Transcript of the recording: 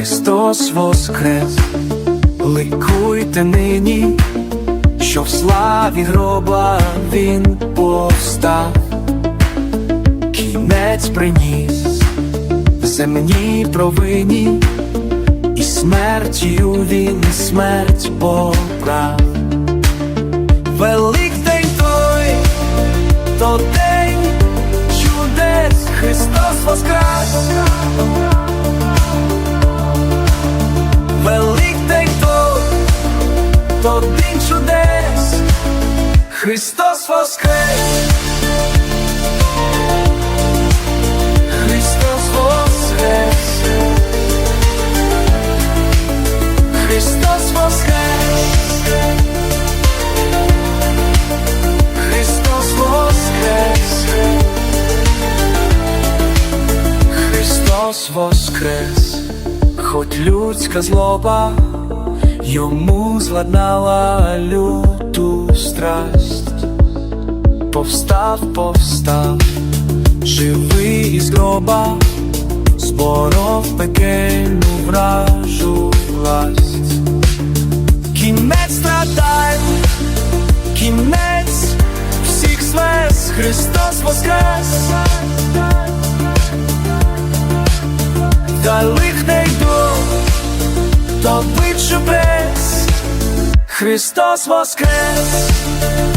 Христос воскрес, ликуйте нині, що в славі гроба Він повстав, кінець приніс в земній провині, і смертю він смерть поправ. Великдень той, то день чудес Христос воскрес. То день чудес Христос воскрес. Христос воскрес. Христос воскрес. Христос воскрес. Христос воскрес, хоть людська злоба йому зладнала люту страсть. Повстав, повстав, живий із гроба, зборов пекельну вражу власть. Кінець страдань, кінець всіх свес, Христос воскрес. Та не йду, то бичу воскрес. Христос воскрес.